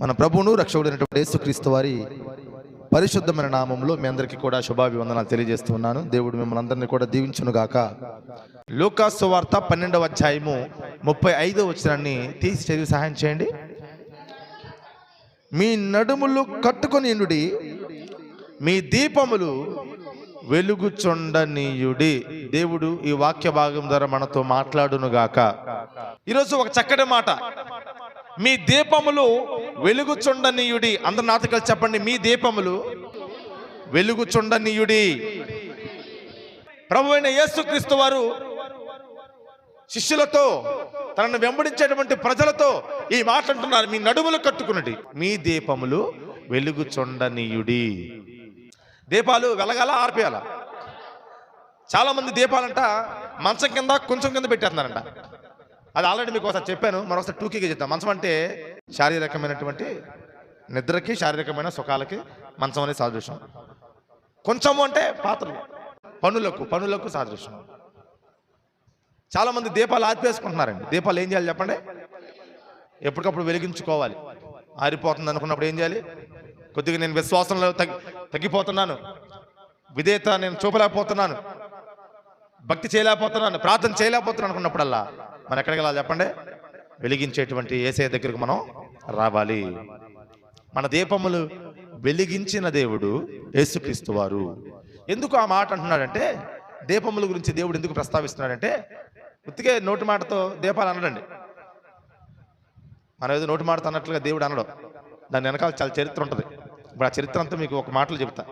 మన ప్రభువును రక్షకుడైనటువంటి యేసుక్రీస్తు వారి పరిశుద్ధమైన నామంలో మీ అందరికీ కూడా శుభాభివందనాలు తెలియజేస్తున్నాను దేవుడు మిమ్మల్ని అందరినీ కూడా దీవించును గాక. లోకాసు వార్త పన్నెండవ అధ్యాయము ముప్పై ఐదవ వచనాన్ని తీసి చదివి సహాయం చేయండి. మీ నడుములు కట్టుకొని ఉండుడి, మీ దీపములు వెలుగుచుండనీయుడి. దేవుడు ఈ వాక్య భాగం ద్వారా మనతో మాట్లాడును గాక. ఈరోజు ఒక చక్కటి మాట. మీ దీపములు వెలుగుచుండనీయుడి అందరు నాతో చెప్పండి మీ దీపములు వెలుగుచుండనీయుడి. ప్రభు అయిన యేసుక్రీస్తు వారు శిష్యులతో తనను వెంబడించేటువంటి ప్రజలతో ఈ మాట అంటున్నారు మీ నడుములు కట్టుకున్నది మీ దీపములు వెలుగుచుండనీయుడి. దీపాలు వెలగాల ఆర్పేయాల. చాలా మంది దీపాలంట మంచం కింద కొంచెం కింద పెట్టేస్తున్నారంట. అది ఆల్రెడీ మీకు ఒకసారి చెప్పాను. మరొకసారి టూకీగా చెప్తాను మంచం అంటే శారీరకమైనటువంటి నిద్రకి శారీరకమైన సుఖాలకి మంచం అనేది సాదృశ్యం. కొంచెము అంటే పాత్రలు. పనులకు పనులకు సాదృశ్యం. చాలామంది దీపాలు ఆర్పేసుకుంటున్నారండి. దీపాలు ఏం చేయాలి చెప్పండి? ఎప్పటికప్పుడు వెలిగించుకోవాలి. ఆరిపోతుంది అనుకున్నప్పుడు ఏం చేయాలి? కొద్దిగా నేను విశ్వాసంలో తగ్గి తగ్గిపోతున్నాను. విధేయత నేను చూపలేకపోతున్నాను. భక్తి చేయలేకపోతున్నాను. ప్రార్థన చేయలేకపోతున్నాను అనుకున్నప్పుడల్లా మనం ఎక్కడికి వెళ్ళాలి చెప్పండి? వెలిగించేటువంటి ఏసఐ దగ్గరకు మనం రావాలి. మన దీపములు వెలిగించిన దేవుడు యేసుక్రీస్తు వారు. ఎందుకు ఆ మాట అంటున్నాడంటే దీపముల గురించి దేవుడు ఎందుకు ప్రస్తావిస్తున్నాడంటే ఉత్తికే నోటి మాటతో దీపాలు అనడండి. మనం ఏదో నోటి మాటతో అన్నట్లుగా దేవుడు అనడం. దాని వెనకాల చాలా చరిత్ర ఉంటుంది. ఇప్పుడు ఆ చరిత్ర అంతా మీకు ఒక మాటలు చెప్తా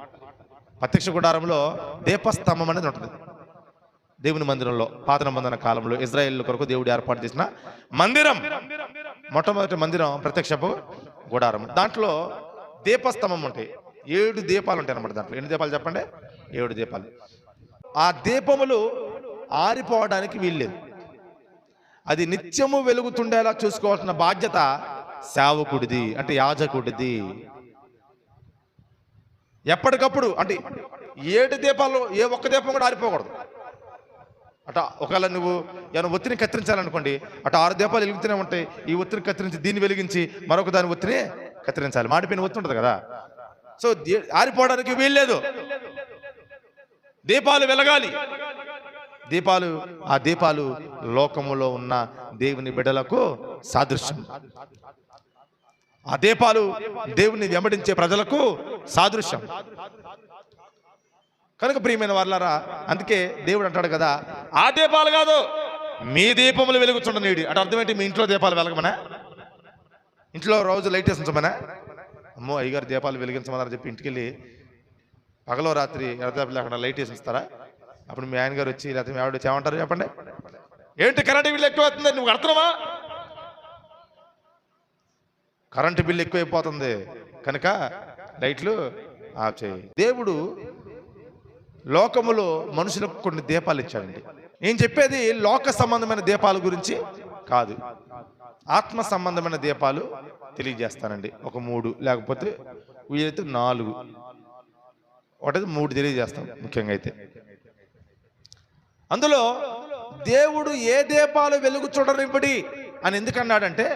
ప్రత్యక్ష గుడారంలో దీపస్తంభం అనేది ఉంటుంది. దేవుని మందిరంలో పాత నిబంధన కాలంలో ఇజ్రాయేల్ కొరకు దేవుడు ఏర్పాటు చేసిన మందిరం. మొట్టమొదటి మందిరం ప్రత్యక్షపు గుడారం. దాంట్లో దీపస్తంభం ఉంటాయి. ఏడు దీపాలు ఉంటాయి అనమాట దాంట్లో. ఎన్ని దీపాలు చెప్పండి? ఏడు దీపాలు. ఆ దీపములు ఆరిపోవడానికి వీల్లేదు. అది నిత్యము వెలుగుతుండేలా చూసుకోవాల్సిన బాధ్యత సేవకుడిది అంటే యాజకుడిది. ఎప్పటికప్పుడు అంటే ఏడు దీపాలు ఏ ఒక్క దీపం కూడా ఆరిపోకూడదు. అట ఒకవేళ నువ్వు ఏమైనా ఒత్తిడిని కత్తిరించాలనుకోండి అటు ఆరు దీపాలు వెలుగుతూనే ఉంటాయి. ఈ ఒత్తిడిని కత్తిరించి దీన్ని వెలిగించి మరొక దాని ఒత్తిడిని కత్తిరించాలి. మాడిపోయిన ఒత్తి ఉంటుంది కదా. సో ఆరిపోవడానికి వీల్లేదు దీపాలు వెలగాలి. దీపాలు ఆ దీపాలు లోకములో ఉన్న దేవుని బిడ్డలకు సాదృశ్యం. ఆ దీపాలు దేవుని వెంబడించే ప్రజలకు సాదృశ్యం. కనుక ప్రియమైన వాళ్ళారా అందుకే దేవుడు అంటాడు కదా ఆ దీపాలు కాదు మీ దీపములు వెలుగుచుండ నీడి. అంటే అర్థం ఏంటి? మీ ఇంట్లో దీపాలు వెలగమనా? ఇంట్లో రోజు లైట్ వేసించమనా అమ్మో అయ్యగారు దీపాలు వెలిగించమన్నారు చెప్పి ఇంటికి వెళ్ళి పగలో రాత్రి ఎడతాపి లేకుండా లైట్ వేసిస్తారా అప్పుడు మీ ఆయన గారు వచ్చి లేకపోతే మీ ఆవిడ వచ్చి ఏమంటారు చెప్పండి? ఏంటి కరెంట్ బిల్లు ఎక్కువ అవుతుంది నువ్వు కడుతున్నావా? కరెంటు బిల్లు ఎక్కువైపోతుంది కనుక లైట్లు ఆఫ్ చేయి. దేవుడు లోకములో మనుషులకు కొన్ని దీపాలు ఇచ్చాడండి. నేను చెప్పేది లోక సంబంధమైన దీపాల గురించి కాదు. ఆత్మ సంబంధమైన దీపాలు తెలియజేస్తానండి. ఒక మూడు లేకపోతే వీలైతే నాలుగు. ఒకటి మూడు తెలియజేస్తాం ముఖ్యంగా అయితే. అందులో దేవుడు ఏ దీపాలు వెలుగు చూడనివ్వడి అని ఎందుకన్నాడంటే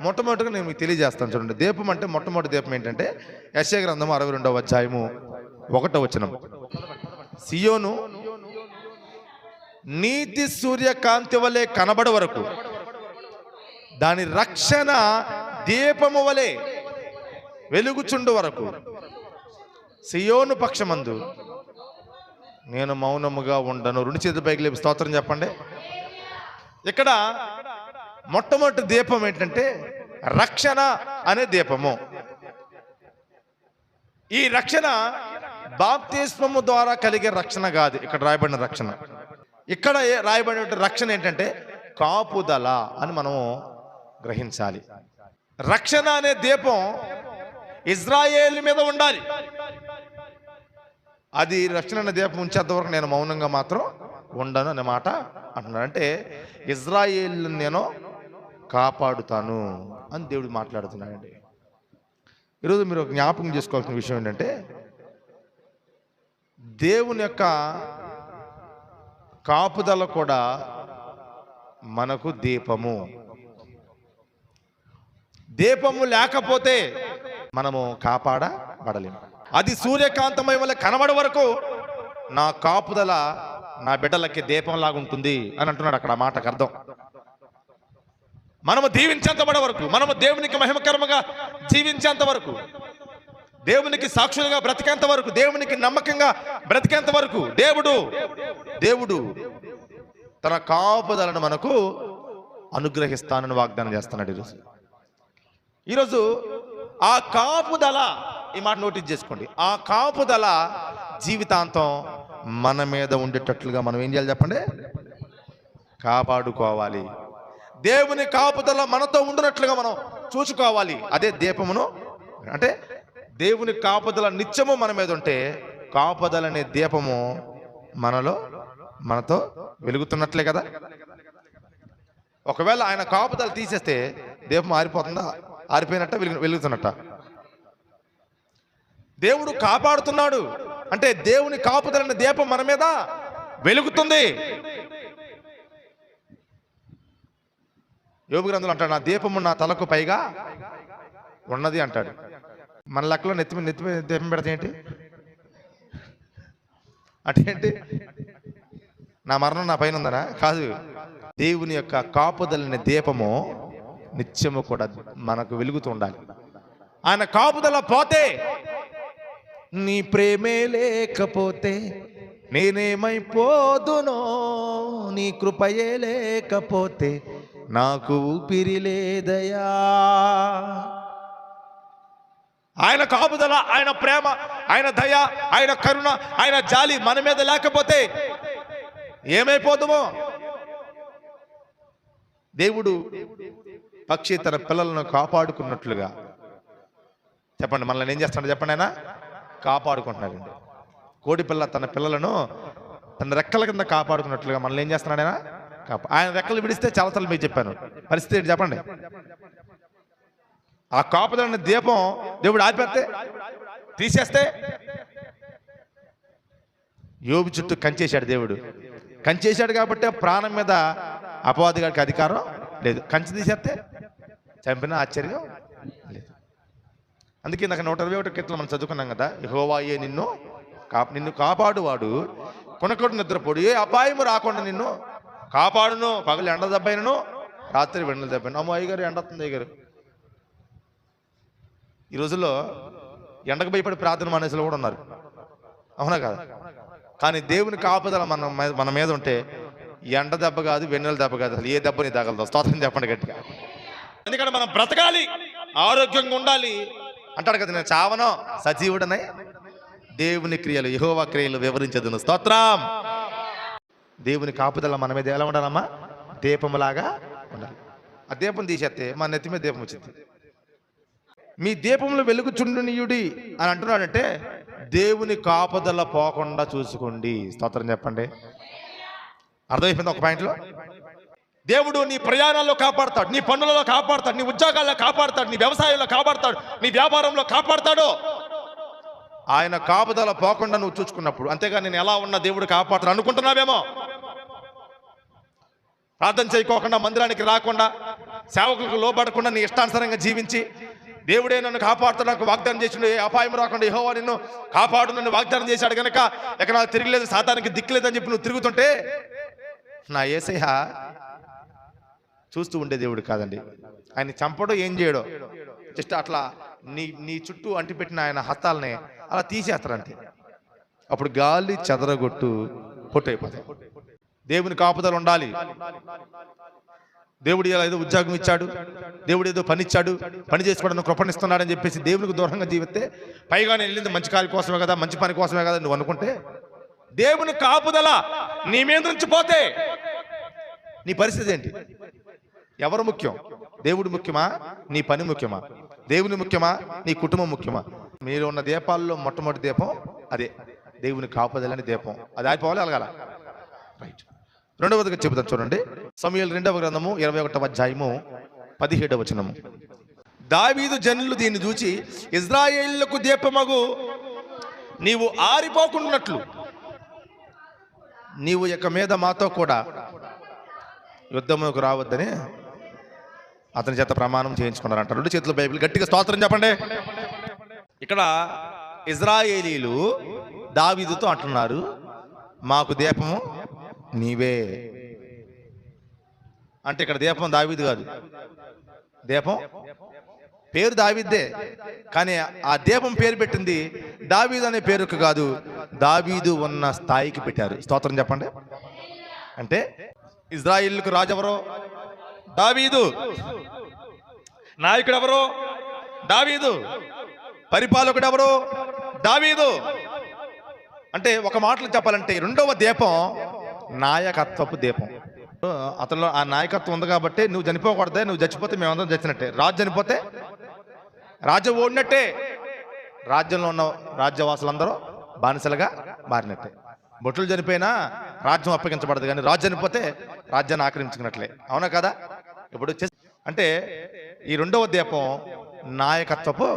మొట్టమొదటిగా నేను మీకు తెలియజేస్తాను చూడండి. దీపం అంటే మొట్టమొదటి దీపం ఏంటంటే యశయ గ్రంథం అరవై రెండవ అధ్యాయము ఒకటో వచనం. సియోను నీతి సూర్యకాంతి వలె కనబడ వరకు దాని రక్షణ దీపము వలె వెలుగుచుండు వరకు సియోను పక్షమందు నేను మౌనముగా ఉండను. రెండు చేతుల పైకి లేపి స్తోత్రం చెప్పండి. ఇక్కడ మొట్టమొదటి దీపం ఏంటంటే రక్షణ అనే దీపము. ఈ రక్షణ బాప్తిస్మము ద్వారా కలిగే రక్షణ కాదు ఇక్కడ రాయబడిన రక్షణ. ఇక్కడ రాయబడిన రక్షణ ఏంటంటే కాపుదల అని మనము గ్రహించాలి. రక్షణ అనే దీపం ఇజ్రాయేల్ మీద ఉండాలి. అది రక్షణ అనే దీపం ఉంచేంతవరకు నేను మౌనంగా మాత్రం ఉండను అనే మాట అంటున్నాడు అంటే ఇజ్రాయేల్ నేను కాపాడుతాను అని దేవుడు మాట్లాడుతున్నాడండి. ఈరోజు మీరు జ్ఞాపకం చేసుకోవాల్సిన విషయం ఏంటంటే దేవుని యొక్క కాపుదల కూడా మనకు దీపము. దీపము లేకపోతే మనము కాపాడబడలేము అది సూర్యకాంతమై వల్ల కనబడే వరకు నా కాపుదల నా బిడ్డలకి దీపంలాగుంటుంది అని అంటున్నాడు అక్కడ మాటకు అర్థం. మనము దీవించేంత వరకు మనము దేవునికి మహిమకరముగా జీవించేంత వరకు దేవునికి సాక్షులుగా బ్రతికేంత వరకు దేవునికి నమ్మకంగా బ్రతికేంత వరకు దేవుడు దేవుడు తన కాపుదలను మనకు అనుగ్రహిస్తానని వాగ్దానం చేస్తున్నాడు ఈరోజు. ఈరోజు ఆ కాపుదల ఈ మాట నోటీస్ చేసుకోండి. ఆ కాపుదల జీవితాంతం మన మీద ఉండేటట్లుగా మనం ఏం చేయాలి చెప్పండి? కాపాడుకోవాలి. దేవుని కాపుదల మనతో ఉండినట్లుగా మనం చూసుకోవాలి. అదే దీపమును అంటే దేవుని కాపుదల నిత్యము మన మీద ఉంటే కాపుదలనే దీపము మనలో మనతో వెలుగుతున్నట్లే కదా. ఒకవేళ ఆయన కాపుదలు తీసేస్తే దీపం ఆరిపోతుందా? ఆరిపోయినట్ట వెలుగు వెలుగుతున్నట్ట. దేవుడు కాపాడుతున్నాడు. అంటే దేవుని కాపుదలని దీపం మన మీద వెలుగుతుంది. యోగు గ్రంథులు అంటాడు నా దీపము నా తలకు పైగా ఉన్నది అంటాడు. మన లెక్కలో నెత్తి నెత్తి మీద పెడితే ఏంటి? అటేంటి నా మరణం నా పైన ఉందనా? కాదు. దేవుని యొక్క కాపుదలని దీపము నిత్యము కూడా మనకు వెలుగుతూ ఉండాలి. ఆయన కాపుదల పోతే నీ ప్రేమే లేకపోతే నేనేమైపోదునో? నీ కృపయే లేకపోతే నాకు ఊపిరి లేదయా? ఆయన కాపుదల ఆయన ప్రేమ ఆయన దయ ఆయన కరుణ ఆయన జాలి మన మీద లేకపోతే ఏమైపోదుమో? దేవుడు పక్షి తన పిల్లలను కాపాడుకున్నట్లుగా చెప్పండి మనల్ని ఏం చేస్తాడు చెప్పండి ఆయన? కాపాడుకుంటున్నాడండి. కోడి పిల్ల తన పిల్లలను తన రెక్కల కింద కాపాడుకున్నట్లుగా మనల్ని ఏం చేస్తున్నాడు ఆయన? కాపా ఆయన రెక్కలు విడిస్తే చాలాసార్లు మీకు చెప్పాను. పరిస్థితి ఏంటి చెప్పండి? ఆ కాపుదలన్న దీపం దేవుడు ఆపితే తీసేస్తే యోబు చుట్టూ కంచేశాడు దేవుడు. కంచేశాడు కాబట్టి ప్రాణం మీద అపవాదిగాడికి అధికారం లేదు. కంచి తీసేస్తే చంపిన ఆశ్చర్యం లేదు. అందుకే నాకు నూట ఇరవై ఒకటి కీర్తన మనం చదువుకున్నాం కదా యెహోవాయే నిన్ను కా నిన్ను కాపాడువాడు కొనకొడు నిద్రపోడు ఏ అపాయము రాకుండా నిన్ను కాపాడును పగలు ఎండ దెబ్బైనను రాత్రి వెండల దెబ్బైన అమ్మో అయ్యగారు ఎండ అయ్యగారు. ఈ రోజుల్లో ఎండకు భయపడి ప్రార్థన మనుషులు కూడా ఉన్నారు. అవునా కాదు? కానీ దేవుని కాపుదల మన మన మీద ఉంటే ఎండ దెబ్బ కాదు వెన్నెల దెబ్బ కాదు అసలు ఏ దెబ్బని తగలదు. స్తోత్రం చెప్పండి గట్టిగా. ఎందుకంటే మనం బ్రతకాలి ఆరోగ్యంగా ఉండాలి. అంటాడు కదా నేను చావనో సజీవుడనై దేవుని క్రియలు యహోవా క్రియలు వివరించదును. స్తోత్రం! దేవుని కాపుదల మన మీద ఎలా ఉండాలమ్మా? దీపములాగా ఉండాలి. ఆ దీపం తీసేస్తే మా నెత్తి మీద దీపం వచ్చింది. మీ దీపంలో వెలుగుచుండునియుడి అని అంటున్నాడంటే దేవుని కాపుదల పోకుండా చూసుకోండి. స్తోత్రం చెప్పండి. అర్థమైపోయింది ఒక పాయింట్లో? దేవుడు నీ ప్రయాణాల్లో కాపాడతాడు నీ పనులలో కాపాడతాడు నీ ఉద్యోగాల్లో కాపాడతాడు నీ వ్యవసాయంలో కాపాడతాడు నీ వ్యాపారంలో కాపాడతాడు. ఆయన కాపుదల పోకుండా నువ్వు చూసుకున్నప్పుడు అంతేగా నేను ఎలా ఉన్నా దేవుడు కాపాడతాడు అనుకుంటున్నావేమో? ప్రార్థన చేయకోకుండా మందిరానికి రాకుండా సేవకులకు లోబడకుండా నీ ఇష్టానుసారంగా జీవించి దేవుడే నన్ను కాపాడుతున్న నాకు వాగ్దానం చేసిండు. ఏ అపాయం రాకుండా యహోవా నిన్ను కాపాడు నన్ను వాగ్దానం చేశాడు కనుక ఎక్కడ నాకు తిరగలేదు సాతానికి దిక్కులేదని చెప్పి నువ్వు తిరుగుతుంటే నా ఏసయ్య చూస్తూ ఉండే దేవుడు కాదండి. ఆయన చంపడం ఏం చేయడో జస్ట్ అట్లా నీ నీ చుట్టూ అంటిపెట్టిన ఆయన హస్తాలనే అలా తీసేస్తారంతే. అప్పుడు గాలి చెదరగొట్టు పొట్టు అయిపోతాయి దేవుని కాపుదలు ఉండాలి. దేవుడు ఇలా ఏదో ఉద్యోగం ఇచ్చాడు దేవుడు ఏదో పని ఇచ్చాడు పని చేసుకోవడానికి కృపణిస్తున్నాడని చెప్పేసి దేవునికి దూరంగా జీవిస్తే పైగా నేను వెళ్ళింది మంచి కార్యం కోసమే కదా మంచి పని కోసమే కదా నువ్వు అనుకుంటే దేవుని కాపుదల నీ మీద నుంచి పోతే నీ పరిస్థితి ఏంటి? ఎవరు ముఖ్యం? దేవుడు ముఖ్యమా? నీ పని ముఖ్యమా? దేవుని ముఖ్యమా? నీ కుటుంబం ముఖ్యమా? మీరు ఉన్న దీపాల్లో మొట్టమొదటి దీపం అదే దేవుని కాపుదలని దీపం. అది ఆగిపోవాలి అలగాల. రైట్ రెండవదిగా చెబుతాను చూడండి. సమయాలు రెండవ గ్రంథము ఇరవై ఒకటవ అధ్యాయము పదిహేడవ వచనము. దావీదు జనులు దీన్ని చూచి ఇజ్రాయేళ్ళకు దీపమగు నీవు ఆరిపోకుండాట్లు నీవు ఇక మీద మాతో కూడా యుద్ధముకు రావద్దని అతని చేత ప్రమాణం చేయించుకున్నారంట రెండు చేతుల బైబిల్ గట్టిగా స్తోత్రం చెప్పండి. ఇక్కడ ఇజ్రాయేలీలు దావీదుతో అంటున్నారు మాకు దీపము నీవే. అంటే ఇక్కడ దీపం దావీదు కాదు. దీపం? పేరు దావీద్దే కానీ ఆ దీపం పేరు పెట్టింది దావీదు అనే పేరుకు కాదు దావీదు ఉన్న స్థాయికి పెట్టారు. స్తోత్రం చెప్పండి. అంటే ఇజ్రాయిల్కు రాజెవరో? దావీదు. నాయకుడు ఎవరు దావీదు. పరిపాలకుడు ఎవరు దావీదు. అంటే ఒక మాటలు చెప్పాలంటే రెండవ దీపం నాయకత్వపు దీపం. అతనిలో ఆ నాయకత్వం ఉంది కాబట్టి నువ్వు చనిపోకూడదే నువ్వు చచ్చిపోతే మేమందరం చచ్చినట్టే. రాజు చనిపోతే? రాజ్యం ఓడినట్టే. రాజ్యంలో ఉన్న రాజ్యవాసులందరూ బానిసలుగా మారినట్టే. బొట్లు చనిపోయినా రాజ్యం అప్పగించబడదు కానీ రాజు చనిపోతే రాజ్యాన్ని ఆక్రమించుకున్నట్లే. అవునా కదా? ఇప్పుడు అంటే ఈ రెండవ దీపం నాయకత్వపు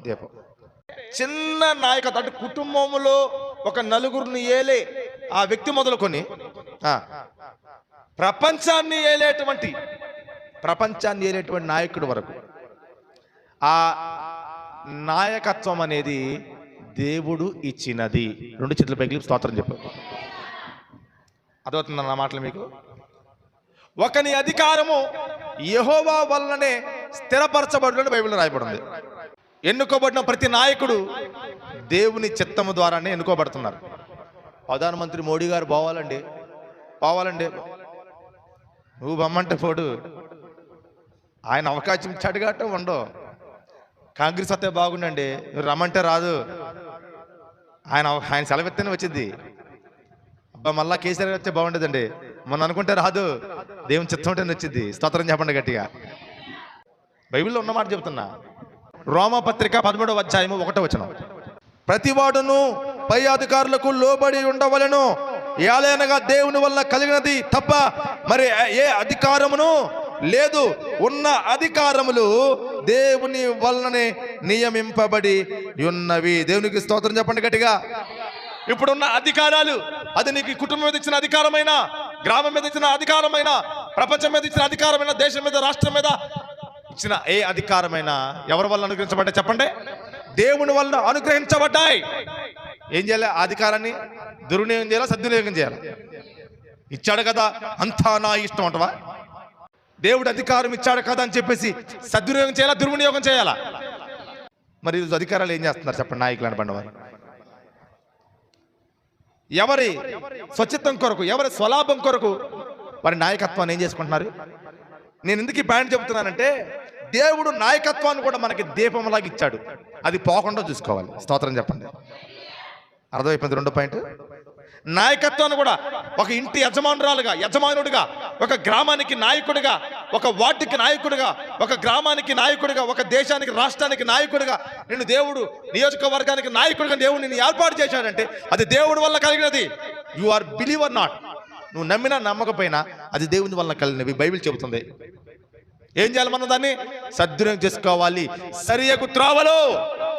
దీపం. చిన్న నాయకత్వం అంటే కుటుంబంలో ఒక నలుగురిని ఏలే ఆ వ్యక్తి మొదలుకొని ప్రపంచాన్ని ఏలేటువంటి ప్రపంచాన్ని ఏలేటువంటి నాయకుడు వరకు. ఆ నాయకత్వం అనేది దేవుడు ఇచ్చినది. రెండు చేతుల పైకి స్తోత్రం చెప్పు. అదవుతుంది నా మాటలు మీకు? ఒకని అధికారము యహోవా వల్లనే స్థిరపరచబడిన బైబిల్లో రాయబడింది. ఎన్నుకోబడిన ప్రతి నాయకుడు దేవుని చిత్తము ద్వారానే ఎన్నుకోబడుతున్నారు. ప్రధానమంత్రి మోడీ గారు పోవాలండి. పోవాలండి. నువ్వు బొమ్మంటే పోడు. ఆయన అవకాశం ఇచ్చాడు కాబట్టి ఉండవు. కాంగ్రెస్ వస్తే బాగుండండి. నువ్వు రమ్మంటే రాదు. ఆయన ఆయన సెలవెత్తనే వచ్చింది. అబ్బా మళ్ళా కేసీఆర్ వచ్చే బాగుండేదండి. మొన్న అనుకుంటే రాదు. దేవుని చిత్తం ఉంటేనే వచ్చింది స్తోత్రం చెప్పండి గట్టిగా. బైబిల్లో ఉన్నమాట చెబుతున్నా రోమపత్రిక పదమూడవ అధ్యాయము ఒకటో వచనం. ప్రతివాడును పై అధికారులకు లోబడి ఉండవలెను. ఏలైనగా దేవుని వల్ల కలిగినది తప్ప మరి ఏ అధికారమును లేదు. ఉన్న అధికారములు దేవుని వలననే నియమింపబడి ఉన్నవి. దేవునికి స్తోత్రం చెప్పండి గట్టిగా. ఇప్పుడున్న అధికారాలు అది నీకు కుటుంబం మీద ఇచ్చిన అధికారమైన గ్రామం మీద ఇచ్చిన అధికారమైన ప్రపంచం మీద ఇచ్చిన అధికారమైన దేశం మీద రాష్ట్రం మీద ఇచ్చిన ఏ అధికారమైన ఎవరి వల్ల అనుగ్రహించబడ్డాయి చెప్పండి? దేవుని వలన అనుగ్రహించబడ్డాయి. ఏం చేయాలి? అధికారాన్ని దుర్వినియోగం చేయాలా? సద్వినియోగం చేయాలి? ఇచ్చాడు కదా అంతా నా ఇష్టం అంటవా? దేవుడు అధికారం ఇచ్చాడు కదా అని చెప్పేసి సద్వినియోగం చేయాలా? దుర్వినియోగం చేయాలా? మరి ఈరోజు అధికారాలు ఏం చేస్తున్నారు చెప్పండి నాయకులు అనబండి వారు? ఎవరి స్వచ్ఛత్వం కొరకు ఎవరి స్వలాభం కొరకు వారి నాయకత్వాన్ని ఏం చేసుకుంటున్నారు? నేను ఎందుకు ఈ పాయింట్ చెబుతున్నానంటే దేవుడు నాయకత్వాన్ని కూడా మనకి దీపంలాగా ఇచ్చాడు. అది పోకుండా చూసుకోవాలి. స్తోత్రం చెప్పండి. అర్థమైపోయింది రెండో పాయింట్? నాయకత్వాన్ని కూడా ఒక ఇంటి యజమానురాలుగా యజమానుడిగా ఒక గ్రామానికి నాయకుడిగా ఒక వార్డుకి నాయకుడిగా ఒక గ్రామానికి నాయకుడిగా ఒక దేశానికి రాష్ట్రానికి నాయకుడిగా నిన్ను దేవుడు నియోజకవర్గానికి నాయకుడిగా దేవుడు నిన్ను ఏర్పాటు చేశాడంటే అది దేవుడి వల్ల కలిగినది. యు ఆర్ బిలీవర్ నాట్ నువ్వు నమ్మినా నమ్మకపోయినా అది దేవుని వల్ల కలిగినవి. బైబిల్ చెబుతుంది. ఏం చేయాలి మనం దాన్ని? సద్వినియోగం చేసుకోవాలి. సరియకు త్రోవలో.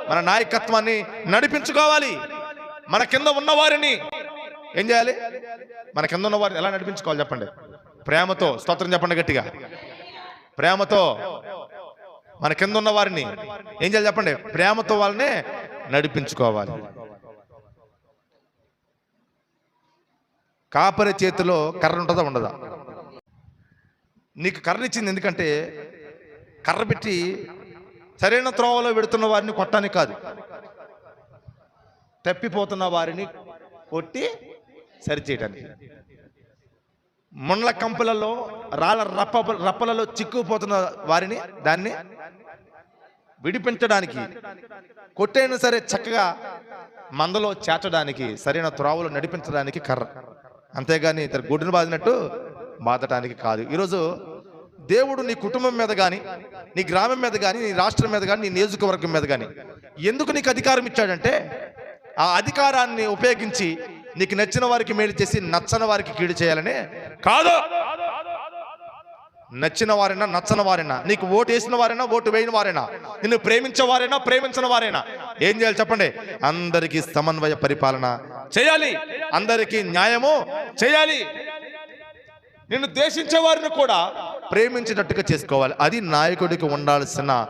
మన నాయకత్వాన్ని నడిపించుకోవాలి. మన కింద ఉన్న వారిని ఏం చేయాలి? మన కింద ఉన్న వారిని ఎలా నడిపించుకోవాలి చెప్పండి? ప్రేమతో స్తోత్రం చెప్పండి గట్టిగా. ప్రేమతో. మన కింద ఉన్న వారిని ఏం చేయాలి చెప్పండి? ప్రేమతో వాళ్ళని నడిపించుకోవాలి. కాపరి చేతిలో కర్ర ఉంటుందా? ఉండదా? నీకు కర్ర ఇచ్చింది ఎందుకంటే కర్ర పెట్టి సరైన త్రోవలో పెడుతున్న వారిని కొట్టడానికి కాదు. తప్పిపోతున్న వారిని కొట్టి సరిచేయటానికి ముండ్ల కంపులలో రాళ్ళ రప్ప రప్పలలో చిక్కుపోతున్న వారిని దాన్ని విడిపించడానికి కొట్టైనా సరే చక్కగా మందలో చేర్చడానికి సరైన త్రోవలో నడిపించడానికి కర్ర. అంతేగాని ఇతర గుడ్డును బాదినట్టు బాధటానికి కాదు. ఈరోజు దేవుడు నీ కుటుంబం మీద కానీ నీ గ్రామం మీద కానీ నీ రాష్ట్రం మీద కానీ నీ నియోజకవర్గం మీద కానీ ఎందుకు నీకు అధికారం ఇచ్చాడంటే ఆ అధికారాన్ని ఉపయోగించి నీకు నచ్చిన వారికి మేలు చేసి నచ్చని వారికి కీడు చేయాలని? కాదు. నచ్చిన వారైనా నచ్చని వారైనా. నీకు ఓటు వేసిన వారైనా ఓటు వేయని వారైనా. నిన్ను ప్రేమించే వారైనా ప్రేమించిన వారైనా. ఏం చేయాలి చెప్పండి? అందరికీ సమన్వయ పరిపాలన చేయాలి. అందరికీ న్యాయము చేయాలి. నిన్ను దేశించే వారిని కూడా ప్రేమించేటట్టుగా చేసుకోవాలి. అది నాయకుడికి ఉండాల్సిన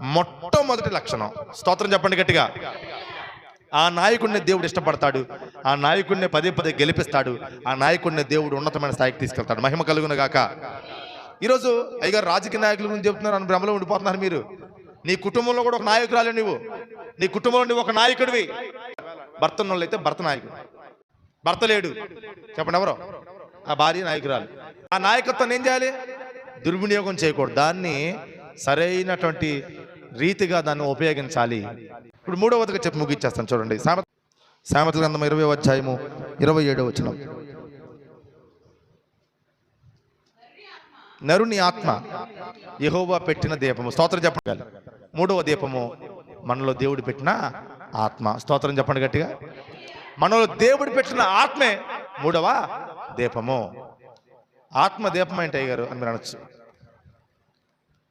మొట్టమొదటి లక్షణం. స్తోత్రం చెప్పండి గట్టిగా. ఆ నాయకుడిని దేవుడు ఇష్టపడతాడు. ఆ నాయకుడిని పదే పదే గెలిపిస్తాడు. ఆ నాయకుడిని దేవుడు ఉన్నతమైన స్థాయికి తీసుకెళ్తాడు. మహిమ కలుగును గాక. ఈరోజు అయ్యగారు రాజకీయ నాయకుల గురించి చెప్తున్నారు. అని భ్రమలో ఉండిపోతున్నారు మీరు. నీ కుటుంబంలో కూడా ఒక నాయకురాలే నువ్వు నీ కుటుంబంలో నువ్వు ఒక నాయకుడివి. భర్త అయితే భర్త నాయకుడు. భర్త లేడు. చెప్పండి ఎవరో? ఆ భార్య నాయకురాలు. ఆ నాయకత్వాన్ని ఏం చేయాలి? దుర్వినియోగం చేయకూడదు. దాన్ని సరైనటువంటి రీతిగా దాన్ని ఉపయోగించాలి. ఇప్పుడు మూడవదిగా చెప్పి ముగించేస్తాను చూడండి. సామెత సామెతల గ్రంథం ఇరవై అధ్యాయము ఇరవై ఏడో వచ్చిన నరుని ఆత్మ యహోవా పెట్టిన దీపము. స్తోత్రం చెప్పండి మూడవ దీపము మనలో దేవుడు పెట్టిన ఆత్మ. స్తోత్రం చెప్పండి గట్టిగా. మనలో దేవుడు పెట్టిన ఆత్మే మూడవ దీపము. ఆత్మ దీపం అంటే గారు అని మీరు అనొచ్చు.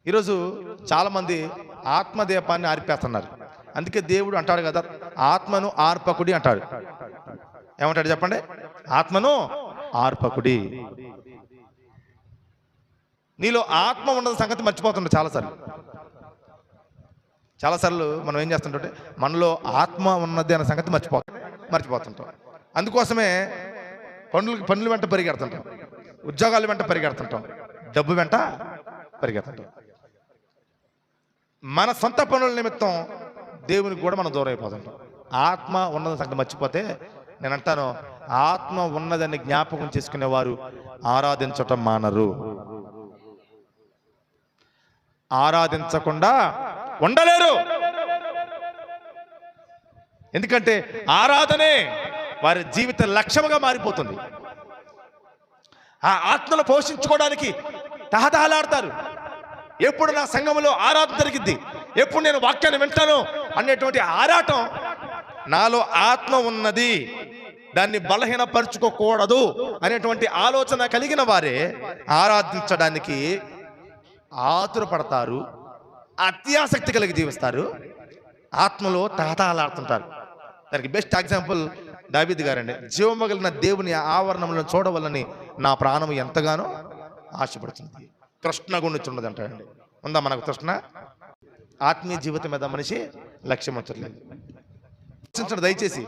ఈరోజు చాలామంది ఆత్మదీపాన్ని ఆర్పేస్తున్నారు. అందుకే దేవుడు అంటాడు కదా ఆత్మను ఆర్పకుడి అంటాడు. ఏమంటాడు చెప్పండి? ఆత్మను ఆర్పకుడి. నీలో ఆత్మ ఉన్నది సంగతి మర్చిపోతుండే చాలాసార్లు. చాలాసార్లు మనం ఏం చేస్తుంటే మనలో ఆత్మ ఉన్నది అనే సంగతి మర్చిపో మర్చిపోతుంటాం. అందుకోసమే పనులు పనుల వెంట పరిగెడుతుంటాం. ఉద్యోగాల వెంట పరిగెడుతుంటాం. డబ్బు వెంట పరిగెడుతుంటాం. మన సొంత పనుల నిమిత్తం దేవునికి కూడా మనం దూరం అయిపోతుంటాం. ఆత్మ ఉన్నది సంగతి మర్చిపోతే నేను అంటాను ఆత్మ ఉన్నదని జ్ఞాపకం చేసుకునేవారు ఆరాధించటం మానరు. ఆరాధించకుండా ఉండలేరు. ఎందుకంటే ఆరాధనే వారి జీవిత లక్ష్యముగా మారిపోతుంది. ఆ ఆత్మను పోషించుకోవడానికి తహతహలాడతారు. ఎప్పుడు నా సంఘంలో ఆరాధన జరిగింది ఎప్పుడు నేను వాక్యాన్ని వింటాను అనేటువంటి ఆరాటం నాలో ఆత్మ ఉన్నది. దాన్ని బలహీనపరుచుకోకూడదు అనేటువంటి ఆలోచన కలిగిన వారే ఆరాధించడానికి ఆతురపడతారు అత్యాసక్తి కలిగి జీవిస్తారు ఆత్మలో తహతహలాడుతుంటారు. దానికి బెస్ట్ ఎగ్జాంపుల్ దావిద్ గారండి. జీవమగలిన దేవుని ఆవరణంలో చూడవలని నా ప్రాణం ఎంతగానో ఆశపడుతుంది కృష్ణ గుణిచున్నది అంటారండి ఉందా మనకు కృష్ణ? ఆత్మీయ జీవితం మీద మనిషి లక్ష్యం వచ్చట్లేదు. ఆలోచించండి దయచేసి.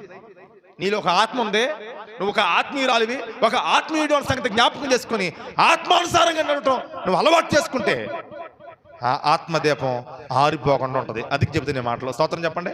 నీలో ఒక ఆత్మ ఉందే. నువ్వు ఒక ఆత్మీయురాలివి. ఒక ఆత్మీయుడు అనే సంగతి జ్ఞాపకం చేసుకుని ఆత్మానుసారంగా నడటం నువ్వు అలవాటు చేసుకుంటే ఆ ఆత్మదీపం ఆరిపోకుండా ఉంటుంది. అది చెబుతున్న మాటలో. స్తోత్రం చెప్పండి.